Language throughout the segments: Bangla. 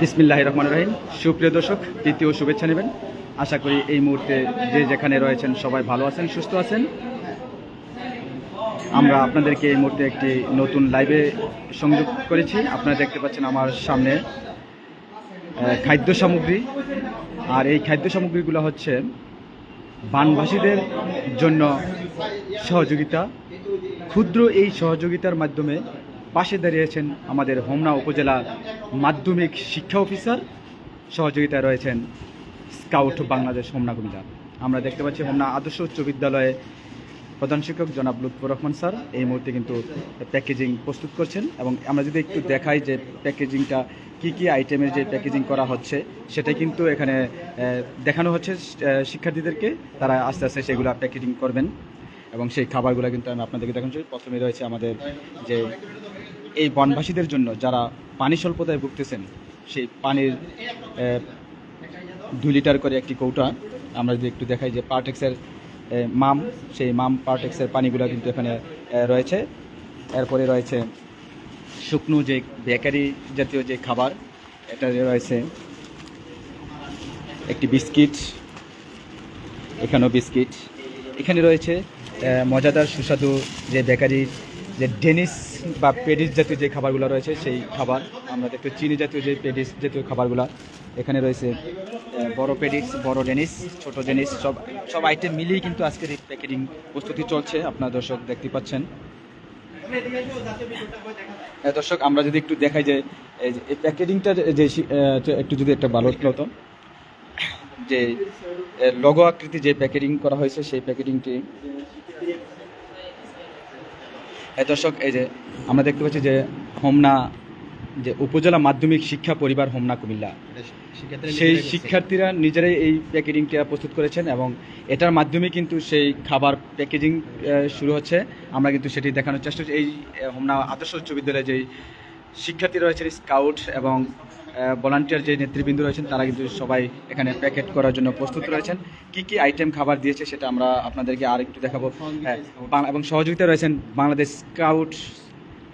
বিসমিল্লাহ রহমান রহিম। সুপ্রিয় দর্শক, তৃতীয় শুভেচ্ছা নেবেন। আশা করি এই মুহূর্তে যে যেখানে রয়েছেন সবাই ভালো আছেন, সুস্থ আছেন। আমরা আপনাদেরকে এই মুহূর্তে একটি নতুন লাইভে সংযোগ করেছি। আপনারা দেখতে পাচ্ছেন আমার সামনে খাদ্য সামগ্রী। আর এই খাদ্য সামগ্রীগুলো হচ্ছে বানভাসীদের জন্য সহযোগিতা। ক্ষুদ্র এই সহযোগিতার মাধ্যমে পাশে দাঁড়িয়েছেন আমাদের হোমনা উপজেলা মাধ্যমিক শিক্ষা অফিসার। সহযোগিতায় রয়েছেন স্কাউট বাংলাদেশ হোমনা কুমিল্লা। আমরা দেখতে পাচ্ছি হোমনা আদর্শ উচ্চ বিদ্যালয়ে প্রধান শিক্ষক জনাব লুৎফুর রহমান স্যার এই মুহূর্তে কিন্তু প্যাকেজিং প্রস্তুত করছেন এবং আমরা যদি একটু দেখাই যে প্যাকেজিংটা কি কি আইটেমের যে প্যাকেজিং করা হচ্ছে সেটা কিন্তু এখানে দেখানো হচ্ছে শিক্ষার্থীদেরকে। তারা আস্তে আস্তে সেগুলো প্যাকেজিং করবেন। এবং সেই খাবারগুলো কিন্তু আমি আপনাদেরকে দেখাচ্ছি প্রথমে রয়েছে আমাদের যে এই বনবাসীদের জন্য যারা পানি স্বল্পতায় ভুগতেছেন, সেই পানির দুই লিটার করে একটি কৌটা আমরা যদি একটু দেখাই যে পার্টেক্সের মাম, সেই মাম পার্টেক্সের পানিগুলো কিন্তু এখানে রয়েছে। এরপরে রয়েছে শুকনো যে বেকারি জাতীয় যে খাবার, এটা রয়েছে একটি বিস্কিট, এখানেও বিস্কিট। এখানে রয়েছে মজাদার সুস্বাদু যে বেকারির যে ডেনিস বা পেডিস জাতীয় যে খাবারগুলো রয়েছে, সেই খাবার, আমরা দেখতে চিনি জাতীয় যে পেডিস জাতীয় খাবারগুলো। এখানে রয়েছে বড় পেডিস, বড় ডেনিস, ছোট ডেনিস, সব সব আইটেম মিলিয়ে কিন্তু আজকের এই প্যাকেটিং প্রস্তুতি চলছে, আপনার দর্শক দেখতে পাচ্ছেন। দর্শক, আমরা যদি একটু দেখাই যে, এই প্যাকেজিংটা যে একটু যদি একটা ভালো হতো যে লগো আকৃতি যে প্যাকেজিং করা হয়েছে সেই প্যাকেটিংটি দর্শক এই যে আমরা দেখতে পাচ্ছি যে হোমনা যে উপজেলা মাধ্যমিক শিক্ষা পরিবার হোমনা কুমিল্লা। সেই শিক্ষার্থীরা নিজেরাই এই প্যাকেজিংটা প্রস্তুত করেছেন এবং এটার মাধ্যমে কিন্তু সেই খাবার প্যাকেজিং শুরু হচ্ছে। আমরা কিন্তু সেটি দেখানোর চেষ্টা করছি। এই হোমনা আদর্শ উচ্চ বিদ্যালয়ে যেই শিক্ষার্থী রয়েছেন স্কাউট এবং ভলান্টিয়ার যে নেতৃবৃন্দ রয়েছেন তারা কিন্তু সবাই এখানে প্যাকেট করার জন্য প্রস্তুত রয়েছেন। কি কি আইটেম খাবার দিয়েছে সেটা আমরা আপনাদেরকে আর একটু দেখাবো। হ্যাঁ, এবং সহযোগিতা রয়েছেন বাংলাদেশ স্কাউট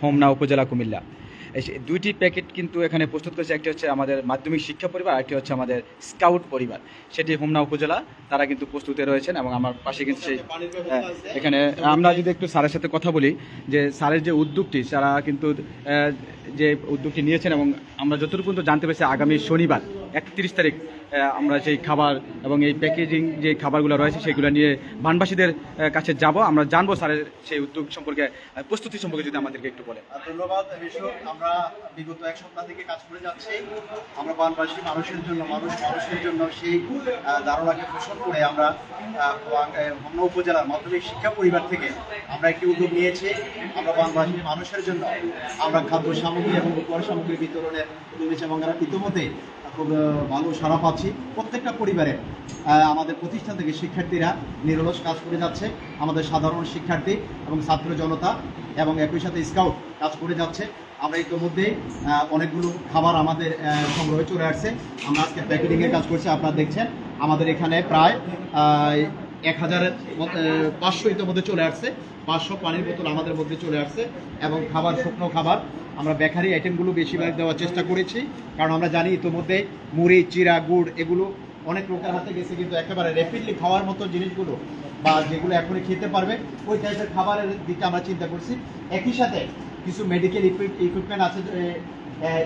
হোমনা উপজেলা কুমিল্লা। দুইটি প্যাকেট কিন্তু এখানে প্রস্তুত করেছে। একটি হচ্ছে আমাদের মাধ্যমিক শিক্ষা পরিবার আরেকটি হচ্ছে আমাদের স্কাউট পরিবার। সেটি হোমনা উপজেলা তারা কিন্তু প্রস্তুতে রয়েছেন এবং আমার পাশে কিন্তু সেই হ্যাঁ, এখানে আমরা যদি একটু স্যারের সাথে কথা বলি যে স্যারের যে উদ্যোগটি সারা কিন্তু যে উদ্যোগটি নিয়েছেন এবং আমরা যতটুকু জানতে পেরেছি আগামী শনিবার একত্রিশ তারিখ আমরা সেই খাবার এবং এই প্যাকেজিং যে খাবারগুলো রয়েছে সেগুলো নিয়ে বানবাসীদের কাছে যাব। আমরা জানব স্যারের সেই উদ্যোগ সম্পর্কে প্রস্তুতি সম্পর্কে যদি আমাদেরকে একটু আর ধন্যবাদ আমরা বিগত এক সপ্তাহ থেকে কাজ করে যাচ্ছি। আমরা বানবাসী মানুষের জন্য, মানুষ মানুষের জন্য সেই ধারণাকে পোষণ করে আমরা হোমনা উপজেলার মাধ্যমিক শিক্ষা পরিবার থেকে আমরা একটি উদ্যোগ নিয়েছি। আমরা বানবাসী মানুষের জন্য আমরা খাদ্য সামগ্রী এবং উপহার সামগ্রী বিতরণের উদ্যোগ এবং ইতিমধ্যে খুব ভালো সাড়া পাচ্ছি। প্রত্যেকটা পরিবারে আমাদের প্রতিষ্ঠান থেকে শিক্ষার্থীরা নিরলস কাজ করে যাচ্ছে, আমাদের সাধারণ শিক্ষার্থী এবং ছাত্র জনতা এবং একই সাথে স্কাউট কাজ করে যাচ্ছে। আমরা ইতিমধ্যে অনেকগুলো খাবার আমাদের সংগ্রহে চলে আসছে। আমরা আজকে প্যাকেটিংয়ের কাজ করছি, আপনারা দেখছেন। আমাদের এখানে প্রায় এক হাজারের পাঁচশো ইতিমধ্যে চলে আসছে। পাঁচশো পানির বোতল আমাদের মধ্যে চলে আসছে এবং খাবার, শুকনো খাবার আমরা বেকারি আইটেমগুলো বেশিরভাগ দেওয়ার চেষ্টা করেছি। কারণ আমরা জানি ইতিমধ্যে মুড়ি চিরা গুড় এগুলো অনেক লোকের হাতে গেছে, কিন্তু একেবারে র্যাপিডলি খাওয়ার মতো জিনিসগুলো বা যেগুলো এখনই খেতে পারবে, ওই টাইপের খাবারের দিকে আমরা চিন্তা করছি। একই সাথে কিছু মেডিকেল ইকুইপমেন্ট আছে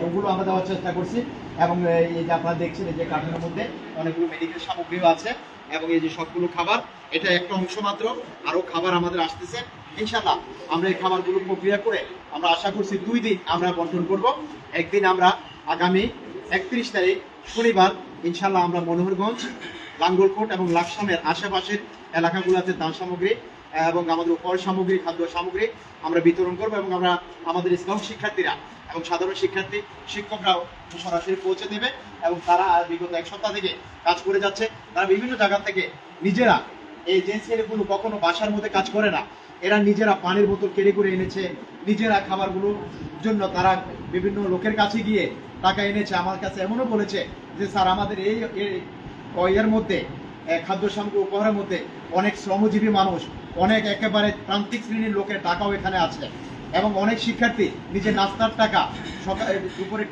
ওগুলো আমরা দেওয়ার চেষ্টা করছি। এবং এই যে আপনারা দেখছেন, এই যে কার্টুনের মধ্যে অনেকগুলো মেডিকেল সামগ্রীও আছে। এবং এই যে সবগুলো খাবার এটা একটা অংশ মাত্র। আরও খাবার আমাদের আসতেছে। ইনশাল্লাহ আমরা এই খাবারগুলো প্রক্রিয়া করে আমরা আশা করছি দুই দিন আমরা বন্টন করব। একদিন আমরা আগামী একত্রিশ তারিখ শনিবার ইনশাল্লাহ আমরা মনোহরগঞ্জ, লাঙ্গলকোট এবং লাকসামের আশেপাশের এলাকাগুলোতে দান সামগ্রী এবং আমাদের উপহার সামগ্রী, খাদ্য সামগ্রী আমরা বিতরণ করব এবং আমরা আমাদের স্কাউট শিক্ষার্থীরা এবং সাধারণ শিক্ষার্থী, শিক্ষকরাও সরাসরি পৌঁছে দেবে এবং তারা বিগত এক সপ্তাহ থেকে কাজ করে যাচ্ছে। তারা বিভিন্ন জায়গা থেকে নিজেরা এই ছেলেগুলো কখনো বাসার মধ্যে কাজ করে না। এরা নিজেরা পানির বোতল কেড়ে করে এনেছে, নিজেরা খাবারগুলোর জন্য তারা বিভিন্ন লোকের কাছে গিয়ে টাকা এনেছে। আমার কাছে এমনও বলেছে যে, স্যার, আমাদের এই এর মধ্যে খাদ্য সামগ্রী উপহারের মধ্যে অনেক শ্রমজীবী মানুষ, অনেক একেবারে প্রান্তিক শ্রেণির লোকের টাকাও এখানে আছে। এবং অনেক শিক্ষার্থী নিজের নাস্তার টাকা, সকালে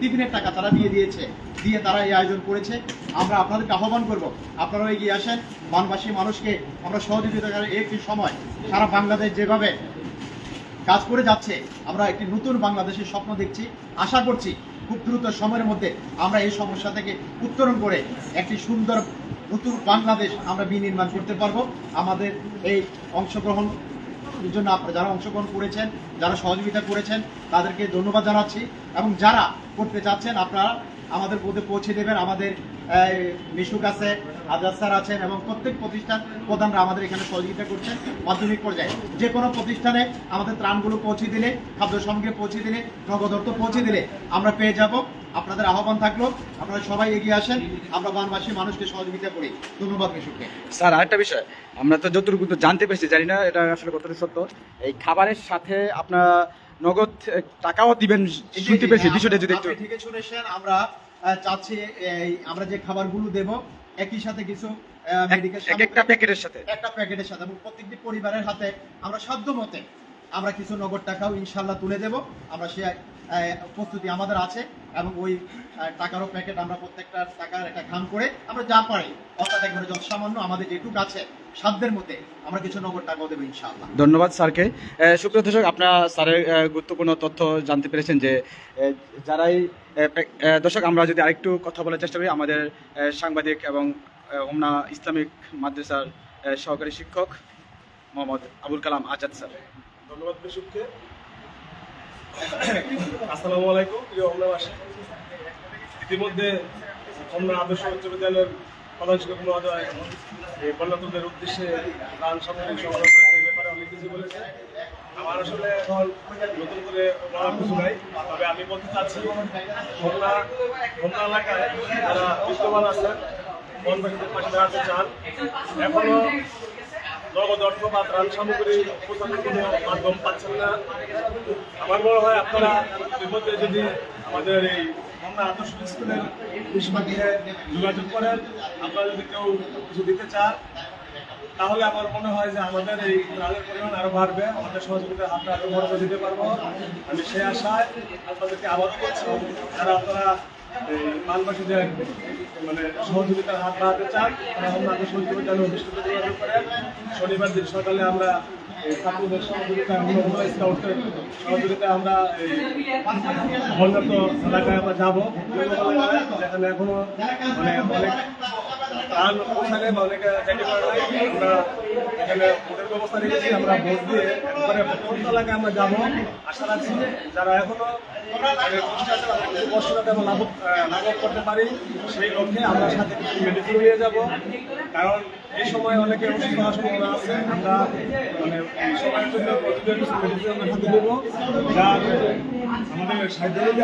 টিফিনের টাকা তারা দিয়ে দিয়েছে, দিয়ে তারা এই আয়োজন করেছে। আমরা আপনাদেরকে আহ্বান করব, আপনারাও এগিয়ে আসেন। বানবাসী মানুষকে আমরা সহযোগিতা করার একটি সময় সারা বাংলাদেশ যেভাবে কাজ করে যাচ্ছে, আমরা একটি নতুন বাংলাদেশের স্বপ্ন দেখছি। আশা করছি খুব দ্রুত সময়ের মধ্যে আমরা এই সমস্যা থেকে উত্তরণ করে একটি সুন্দর নতুন বাংলাদেশ আমরা বিনির্মাণ করতে পারব। আমাদের এই অংশগ্রহণ জন্য আপনারা যারা অংশগ্রহণ করেছেন, যারা সহযোগিতা করেছেন, তাদেরকে ধন্যবাদ জানাচ্ছি। এবং যারা করতে চাচ্ছেন, আপনারা আমাদের পদে পৌঁছে দেবেন। আমাদের মিশুক আছে আজাদ স্যার আছেন এবং প্রত্যেক প্রতিষ্ঠান প্রধানরা আমাদের এখানে সহযোগিতা করছেন মাধ্যমিক পর্যায়ে। যে কোনো প্রতিষ্ঠানে আমাদের ত্রাণগুলো পৌঁছে দিলে খাদ্য সামগ্রী পৌঁছে দিলে নগদ অর্থ পৌঁছে দিলে আমরা পেয়ে যাব। আপনাদের আহ্বান থাকল আপনারা সবাই এগিয়ে আসেন আমরা বানবাসী মানুষকে সহযোগিতা করি। ধন্যবাদ মিশুককে। স্যার আরেকটা বিষয় আমরা তো যতটুকু তো জানতে পেরেছি জানি না এটা আসলে কতটা সত্য এই খাবারের সাথে আপনার নগদ টাকাও দিবেন শুনতে পেরেছি বিষয়টা যদি একটু ঠিকই শুনেছেন আমরা চাচ্ছি এই আমরা যে খাবারগুলো দেব একই সাথে কিছু মেডিকেল একটা প্যাকেটের সাথে? একটা প্যাকেটের সাথে এবং প্রত্যেকটি পরিবারের হাতে আমরা সাধ্য মতে আমরা কিছু নগদ টাকাও ইনশাল্লাহ তুলে দেব। আমরা সে প্রস্তুতি আমাদের আছে। এবং ওই টাকারও প্যাকেট আমরা প্রত্যেকটা টাকার একটা খাম করে আমরা যা পারি অর্থাৎ একবারে যত সামান্য আমাদের যেটুকু আছে সাধ্যের মধ্যে আমরা কিছু নগদ টাকাও দেবো ইনশাল্লাহ ধন্যবাদ স্যারকে। সুপ্রিয় দর্শক আপনারা স্যারের গুরুত্বপূর্ণ তথ্য জানতে পেরেছেন যে যারাই দর্শক আমরা যদি আরেকটু কথা বলার চেষ্টা করি আমাদের সাংবাদিক এবং এ, হোমনা ইসলামিক মাদ্রাসার সহকারী শিক্ষক মোহাম্মদ আবুল কালাম আজাদ স্যার। ধন্যবাদ বিশুককে আসসালামু আলাইকুম, প্রিয় হোমনাবাসী ইতিমধ্যে হোমনা আদর্শ উচ্চ বিদ্যালয়ের প্রধান শিক্ষক মহোদয় বন্যাতুদের উদ্দেশ্যে গান সামগ্রিক সংগ্রহ করেছে এই ব্যাপারে অনেক কিছু বলেছে। আমার আসলে এখন নতুন করে বলার কিছু নাই, তবে আমি বলতে চাচ্ছি হোমনা হোমনা এলাকায় যারা বিদ্যমান আছেন, বনবাসীদের পাশে দাঁড়াতে চান, এখনও নগদ অর্থ বা ত্রাণ সামগ্রী উপস্থাপনের কোনো মাধ্যম পাচ্ছেন না। আমার মনে হয় আপনারা ইতিমধ্যে যদি আমাদের এই আমরা আদর্শ স্কুলের যোগাযোগ করেন, আপনারা যদি কেউ কিছু দিতে চান তাহলে আমার মনে হয় যে আমাদের এই ত্রাণের পরিমাণ আরও বাড়বে, আমাদের সহযোগিতার হাতটা আরও বড় করে দিতে পারব। আমি সে আশায় আপনাদেরকে আবারও বলছি, যারা আপনারা মানে সহযোগিতার হাত বাড়াতে চান শনিবার দিন সকালে আমরা ছাত্রদের এলাকায় আমরা যাব। এখনও মানে অনেক পৌঁছালে বা অনেকে আমরা এখানে ব্যবস্থা রেখেছি, আমরা ভোট দিয়ে একবারে প্রত্যন্ত এলাকায় আমরা যাব। আশা রাখছি যারা এখনও মানে লাঘব করতে পারি, সেই লক্ষ্যে আমরা সাথে যাব। কারণ এই সময় অনেকে সম্ভাবনা আছে, আমরা মানে সময়ের জন্য দেবো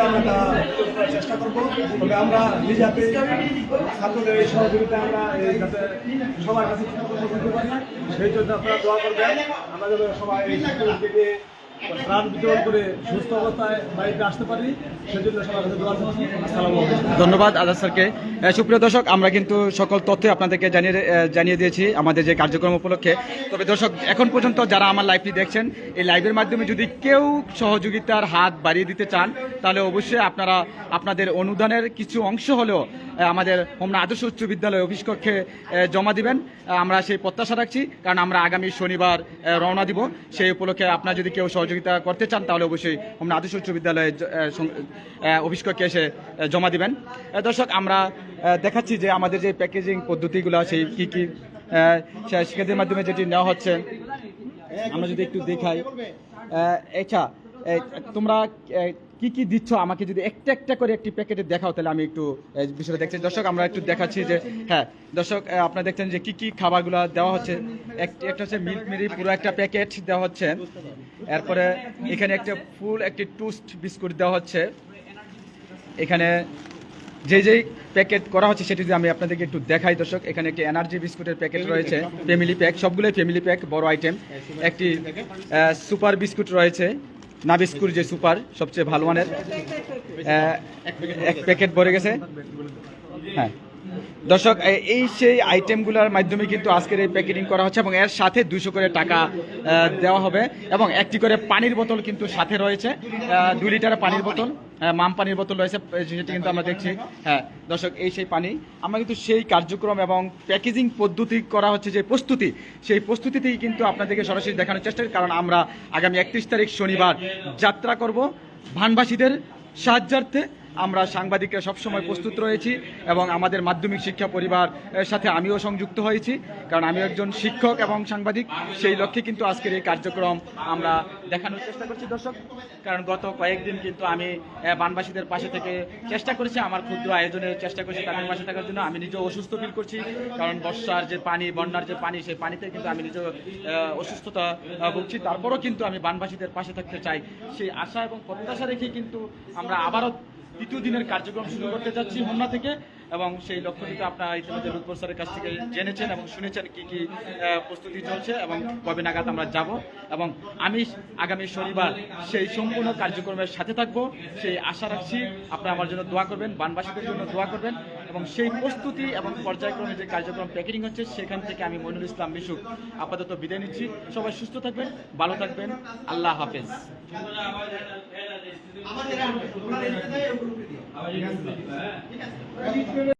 আমরা তা চেষ্টা করব। তবে আমরা নিজে ছাত্রদের এই সহযোগিতা কাছে সেই জন্য আপনারা দোয়া করবেন। যেন সবাই সুস্থ অবস্থায় আসতে পারি। ধন্যবাদ আজাদ স্যারকে। সুপ্রিয় দর্শক, আমরা কিন্তু সকল তথ্য আপনাদেরকে জানিয়ে জানিয়ে দিয়েছি আমাদের যে কার্যক্রম উপলক্ষে। তবে দর্শক, এখন পর্যন্ত যারা আমার লাইভটি দেখছেন, এই লাইভের মাধ্যমে যদি কেউ সহযোগিতার হাত বাড়িয়ে দিতে চান, তাহলে অবশ্যই আপনারা আপনাদের অনুদানের কিছু অংশ হলেও আমাদের হোমনা আদর্শ উচ্চ বিদ্যালয় অফিস কক্ষে জমা দিবেন। আমরা সেই প্রত্যাশা রাখছি, কারণ আমরা আগামী শনিবার রওনা দিব। সেই উপলক্ষে আপনারা যদি কেউ সহযোগিতা করতে চান, তাহলে অবশ্যই হোমনা আদর্শ উচ্চ বিদ্যালয়ে অফিস কক্ষে এসে জমা দিবেন। দর্শক, আমরা দেখাচ্ছি যে আমাদের যে প্যাকেজিং পদ্ধতিগুলো সেই কী কী শিক্ষার্থীর মাধ্যমে যেটি নেওয়া হচ্ছে। আমরা যদি একটু দেখাই। আচ্ছা তোমরা কি কি দিচ্ছ? আমাকে যদি একটা একটা করে একটি প্যাকেটে দেখাও, তাহলে আমি একটু বিষয়টা দেখছি। দর্শক, আমরা একটু দেখাচ্ছি যে হ্যাঁ দর্শক আপনারা দেখছেন যে কি কি খাবারগুলো দেওয়া হচ্ছে। এক- একটা হচ্ছে মিল্ক মেরি, পুরো একটা প্যাকেট দেওয়া হচ্ছে। এরপরে এখানে একটা ফুল, একটি টুস্ট বিস্কুট দেওয়া হচ্ছে। এখানে যে যেই প্যাকেট করা হচ্ছে, সেটি যদি আমি আপনাদেরকে একটু দেখাই, দর্শক, এখানে একটি এনার্জি বিস্কুটের প্যাকেট রয়েছে, ফ্যামিলি প্যাক, সবগুলোই ফ্যামিলি প্যাক, বড় আইটেম। একটি সুপার বিস্কুট রয়েছে। না বিস্কুট যে সুপার, সবচেয়ে ভালো মানের এক প্যাকেট ভরে গেছে। হ্যাঁ। দর্শক এই সেই আইটেমগুলোর মাধ্যমে কিন্তু আজকের এই প্যাকেটিং করা হচ্ছে এবং এর সাথে দুশো করে টাকা দেওয়া হবে এবং একটি করে পানির বোতল কিন্তু সাথে রয়েছে দুই লিটার পানির বোতল। মাম পানির বোতল রয়েছে যেটি সেটি কিন্তু আমরা দেখছি। হ্যাঁ। দর্শক এই সেই পানি। আমরা কিন্তু সেই কার্যক্রম এবং প্যাকেজিং পদ্ধতি করা হচ্ছে যে প্রস্তুতি সেই প্রস্তুতিতেই কিন্তু আপনাদেরকে সরাসরি দেখানোর চেষ্টা কারণ আমরা আগামী একত্রিশ তারিখ শনিবার যাত্রা করব। ভানবাসীদের সাহায্যার্থে আমরা সাংবাদিকরা সবসময় প্রস্তুত রয়েছি এবং আমাদের মাধ্যমিক শিক্ষা পরিবার সাথে আমিও সংযুক্ত হয়েছি। কারণ আমি একজন শিক্ষক এবং সাংবাদিক, সেই লক্ষ্যে কিন্তু আজকের এই কার্যক্রম আমরা দেখানোর চেষ্টা করছি দর্শক। কারণ গত কয়েকদিন কিন্তু আমি বানবাসীদের পাশে থেকে চেষ্টা করেছি, আমার ক্ষুদ্র আয়োজনের চেষ্টা করছি তাদের পাশে থাকার জন্য। আমি নিজেও অসুস্থ ফিল করছি, কারণ বর্ষার যে পানি, বন্যার যে পানি, সেই পানিতে কিন্তু আমি নিজেও অসুস্থতা ভুগছি। তারপরও কিন্তু আমি বানবাসীদের পাশে থাকতে চাই। সেই আশা এবং প্রত্যাশা রেখেই কিন্তু আমরা আবারও দ্বিতীয় দিনের কার্যক্রম শুরু করতে যাচ্ছি হোমনা থেকে। এবং সেই লক্ষ্য কিন্তু আপনারা ইতিমধ্যে রুদপুর স্যারের কাছ থেকে জেনেছেন এবং শুনেছেন কি কি প্রস্তুতি চলছে এবং কবে নাগাদ আমরা যাব। এবং আমি আগামী শনিবার সেই সম্পূর্ণ কার্যক্রমের সাথে থাকব। সেই আশা রাখছি আপনারা আমার জন্য দোয়া করবেন, বানবাসীদের জন্য দোয়া করবেন এবং সেই প্রস্তুতি এবং পর্যায়ক্রমে যে কার্যক্রম প্যাকেটিং হচ্ছে, সেখান থেকে আমি মইনুল ইসলাম মিশুক আপাতত বিদায় নিচ্ছি। সবাই সুস্থ থাকবেন, ভালো থাকবেন, আল্লাহ হাফেজ। 一开始。一开始。